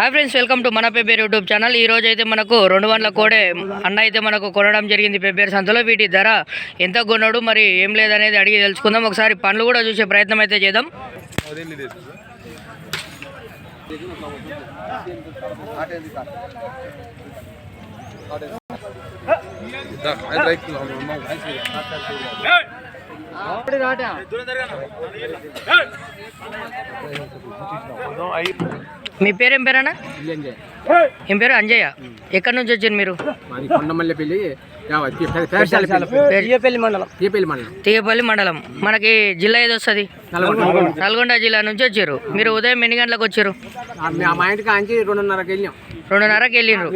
Hi friends welcome to మన Pebbair YouTube channel ఈ రోజు అయితే మనకు రెండు వందల కోడే అన్న అయితే మనకు కొనడం జరిగింది పేపర్ సంతలో. వీటి ధర ఎంత కొన్నాడు మరి ఏం లేదనేది అడిగి తెలుసుకుందాం. ఒకసారి పండ్లు కూడా చూసే ప్రయత్నం అయితే చేద్దాం. మీ పేరు ఏం పేరన్నా? ఏం పేరు? అంజయ్య. ఎక్కడి నుంచి వచ్చారు మీరు? పేరుపల్లి మండలం. మనకి జిల్లా ఏది వస్తుంది? నల్గొండ. జిల్లా నుంచి వచ్చారు. మీరు ఉదయం ఎన్ని గంటలకు వచ్చారు? రెండున్నరకి వెళ్ళాం రెండున్నరకి వెళ్ళిండ్రు.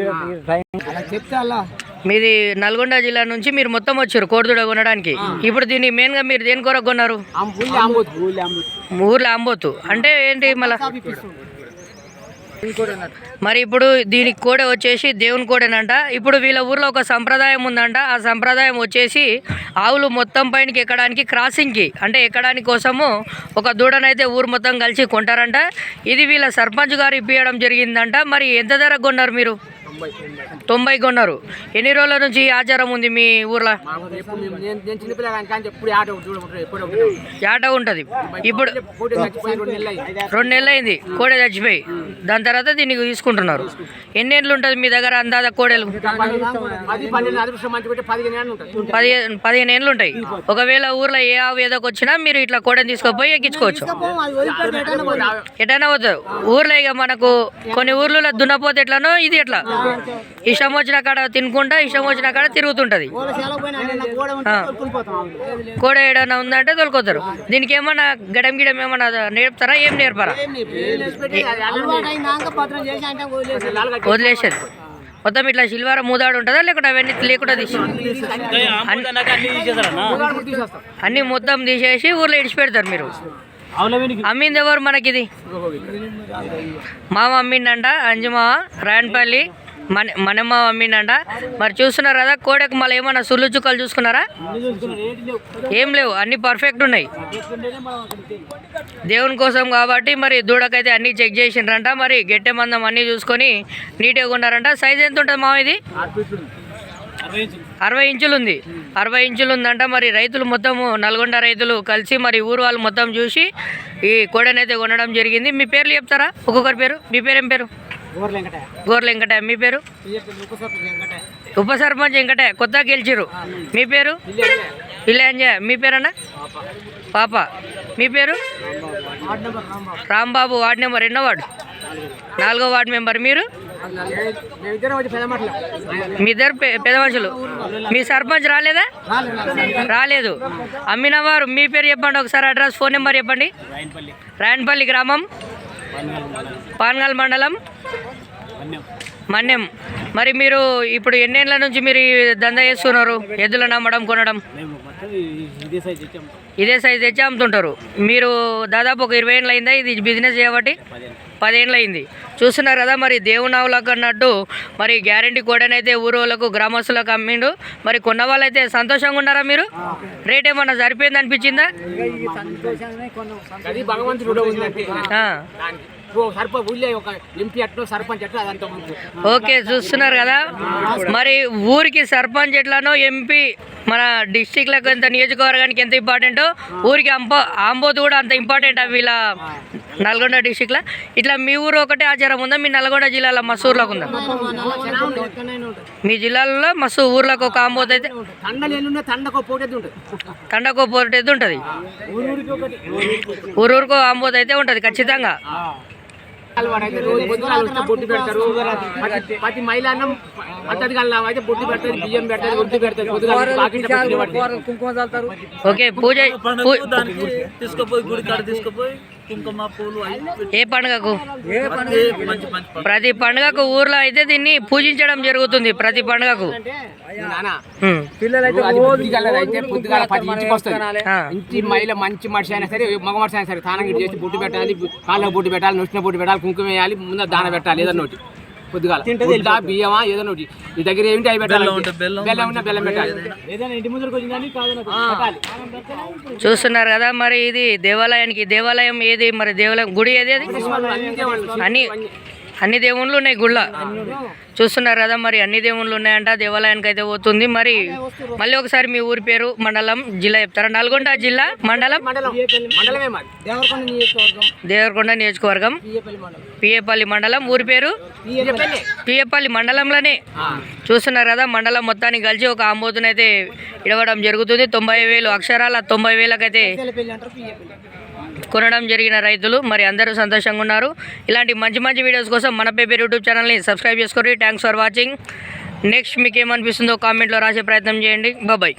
అలా చెప్తే అలా మీది నల్గొండ జిల్లా నుంచి మీరు మొత్తం వచ్చారు కోడిదూడ కొనడానికి. ఇప్పుడు దీన్ని మెయిన్గా మీరు దేని కొరకు కొన్నారు? ఊర్లో అంబోతు అంటే ఏంటి మళ్ళా? మరి ఇప్పుడు దీనికి కోడే వచ్చేసి దేవుని కోడేనంట. ఇప్పుడు వీళ్ళ ఊర్లో ఒక సంప్రదాయం ఉందంట. ఆ సంప్రదాయం వచ్చేసి ఆవులు మొత్తం పైనకి ఎక్కడానికి క్రాసింగ్కి అంటే ఎక్కడానికి కోసము ఒక దూడనైతే ఊరు మొత్తం కలిసి కొంటారంట. ఇది వీళ్ళ సర్పంచ్ గారు ఇప్పించడం జరిగిందంట. మరి ఎంత ధరకు కొన్నారు మీరు? తొంభై తొంభై. తొంభై కొన్నారు. ఎన్ని రోజుల నుంచి ఆచారం ఉంది మీ ఊర్లో? ఆట ఉంటుంది. ఇప్పుడు రెండు నెలలు అయింది కోడె చచ్చిపోయి. దాని తర్వాత దీన్ని తీసుకుంటున్నారు. ఎన్ని ఏళ్ళు ఉంటుంది మీ దగ్గర అందాద కోడెలు? పదిహేను పదిహేను పదిహేను ఏళ్ళు ఉంటాయి. ఒకవేళ ఊర్లో ఏ ఆవు ఏదోకి వచ్చినా మీరు ఇట్లా కోడని తీసుకుపోయి ఎక్కించుకోవచ్చు. ఎటైనా పోతారు. ఊర్లో ఇక మనకు కొన్ని ఊర్లలో దున్నపోతే ఎట్లానో ఇది ఎట్లా? ఇష్టం వచ్చిన కాడ తినుకుంటా ఇష్టం వచ్చిన కాడ తిరుగుతుంటది. కోడ ఏడైనా ఉందంటే తోలుకోతారు. దీనికి ఏమన్నా గడం గిడం ఏమన్నా నేర్పుతారా ఏం నేర్పరా? వదిలేసేది. మొత్తం ఇట్లా సిల్వర్ మూదాడు ఉంటుందా లేకుంటే అవన్నీ లేకుండా తీసి అన్ని మొత్తం తీసేసి ఊర్లో ఇడిచి పెడతారు మీరు. అమ్మింది ఎవరు మనకి ఇది మామ అమ్మిండంట అంజమామ రాయన్పల్లి మన మనమ్మ అమ్మిండంట మరి చూస్తున్నారు కదా కోడకు మళ్ళీ ఏమన్నా సుళ్ళు చుక్కలు చూసుకున్నారా? ఏం లేవు అన్ని పర్ఫెక్ట్ ఉన్నాయి. దేవుని కోసం కాబట్టి మరి దూడకైతే అన్నీ చెక్ చేసిండ్రంట. మరి గెట్టె మందం అన్నీ చూసుకొని నీట్గా ఉన్నారంట. సైజ్ ఎంత ఉంటుంది మా ఇది? అరవై ఇంచులు ఉంది. అరవై ఇంచులు ఉందంట. మరి రైతులు మొత్తం నల్గొండ రైతులు కలిసి మరి ఊరు వాళ్ళు మొత్తం చూసి ఈ కోడనైతే కొనడం జరిగింది. మీ పేర్లు చెప్తారా? ఒక్కొక్కరి పేరు? మీ పేరు ఏం పేరు? గోర్ల వెంకట మీ పేరు? ఉప సర్పంచ్ వెంకట కొత్తగా గెలిచిరు మీ పేరు? ఇలాంజ మీ పేరన్నా? పాప. మీ పేరు? రాంబాబు. వార్డ్ నెంబర్ ఎన్నో వార్డు? నాలుగో వార్డు మెంబర్ మీరు? మీ ఇద్దరు పె- పెద్ద మనుషులు. మీ సర్పంచ్ రాలేదా? రాలేదు. అమ్మిన వారు మీ పేరు చెప్పండి. ఒకసారి అడ్రస్ ఫోన్ నెంబర్ చెప్పండి. రాయన్పల్లి గ్రామం. పాన్గల్ మండలం మన్యం. మరి మీరు ఇప్పుడు ఎన్నేళ్ళ నుంచి మీరు దందా చేస్తున్నారు ఎద్దులు నమ్మడం కొనడం? ఇదే సైజ్ తెచ్చి అమ్ముతుంటారు. మీరు దాదాపు ఒక ఇరవై ఏళ్ళు అయిందా ఇది బిజినెస్ చేయబట్టి? పదేళ్ళు అయింది. చూస్తున్నారు కదా మరి దేవునావులకు అన్నట్టు మరి గ్యారంటీ కోడనైతే ఊరు వాళ్ళకు గ్రామస్తులకు అమ్మిండు. మరి కొన్న వాళ్ళైతే సంతోషంగా ఉన్నారా మీరు? రేట్ ఏమన్నా సరిపోయింది అనిపించిందా? సర్పంచ్ ఊళ్ళో ఒక ఎంపీ అట్లా సర్పంచ్ అట్లా అదంతా ఓకే చూస్తున్నారు కదా? మరి ఊరికి సర్పంచ్ ఎట్లానో ఎంపీ మన డిస్టిక్లకు ఎంత నియోజకవర్గానికి ఎంత ఇంపార్టెంటో ఊరికి అంప ఆంబోతు కూడా అంత ఇంపార్టెంట్ వీళ్ళ నల్గొండ డిస్టిక్లో? ఇట్లా మీ ఊరు ఒకటే ఆచారం ఉందా? మీ నల్గొండ జిల్లాలో మస్తు ఊర్లోకి ఉందా? మీ జిల్లాలో మస్తు ఊర్లకు ఒక ఆంబోతు అయితే తండకు పోటీ ఉంటుంది. ఊరూరికి ఆంబోతు అయితే ఉంటుంది ఖచ్చితంగా. అయితే రోజు పొద్దున వస్తే బొట్టు పెడతారు ప్రతి- ప్రతి మహిళ అన్నం పద్ధతి కల్లా అయితే బొట్టు పెడతారు బియ్యం పెడతారు ఉద్ది పెడతారు పొద్దుగా ఓకే పూజ తీసుకుపోయి గుడి కాడ తీసుకుపోయి కుంకుమ పూలు అవి ఏ పండుగకు? ప్రతి పండుగకు ఊర్లో అయితే దీన్ని పూజించడం జరుగుతుంది ప్రతి పండుగకు. ఇంటి మహిళ మంచి మనిషి అయినా సరే మగ మనిషి అయినా సరే తానం చేసి బొట్టు పెట్టాలి కాళ్ళకు బొట్టు పెట్టాలి నొచ్చిన బొట్టు పెట్టాలి కుంకుమ వేయాలి ముందు దాన పెట్టాలి ఏదన్నా ఒకటి. పొద్దుగాల. బియ్యమా ఏదైనా ఒకటి. నీ దగ్గర ఏంటి అవి పెట్టాలి బెల్లం బెల్లం ఉన్నా బెల్లం పెట్టాలి. చూస్తున్నారు కదా మరి ఇది దేవాలయానికి దేవాలయం ఏది? మరి దేవాలయం గుడి ఏది అది? అన్ని అన్ని దేవుళ్ళు ఉన్నాయి గుళ్ళ. చూస్తున్నారు కదా మరి అన్ని దేవుళ్ళు ఉన్నాయంట దేవాలయానికి అయితే పోతుంది. మరి మళ్ళీ ఒకసారి మీ ఊరి పేరు మండలం జిల్లా చెప్తారా? నల్గొండ జిల్లా మండలం? దేవరకొండ నియోజకవర్గం. పియ్యపల్లి మండలం. పిఏపల్లి మండలం ఊరి పేరు? పిఏపల్లి మండలంలోనే. చూస్తున్నారు కదా మండలం మొత్తానికి కలిసి ఒక ఆమోదునైతే ఇవ్వడం జరుగుతుంది. తొంభై వేలు అక్షరాల తొంభై వేలకైతే కొనడం జరిగిన రైతులు మరి అందరూ సంతోషంగా ఉన్నారు. ఇలాంటి మంచి మంచి వీడియోస్ కోసం మన పేపర్ యూట్యూబ్ ఛానల్ని సబ్స్క్రైబ్ చేసుకోండి. థ్యాంక్స్ ఫర్ వాచింగ్ నెక్స్ట్ మీకు ఏమనిపిస్తుందో కామెంట్లో రాసే ప్రయత్నం చేయండి. బాబాయ్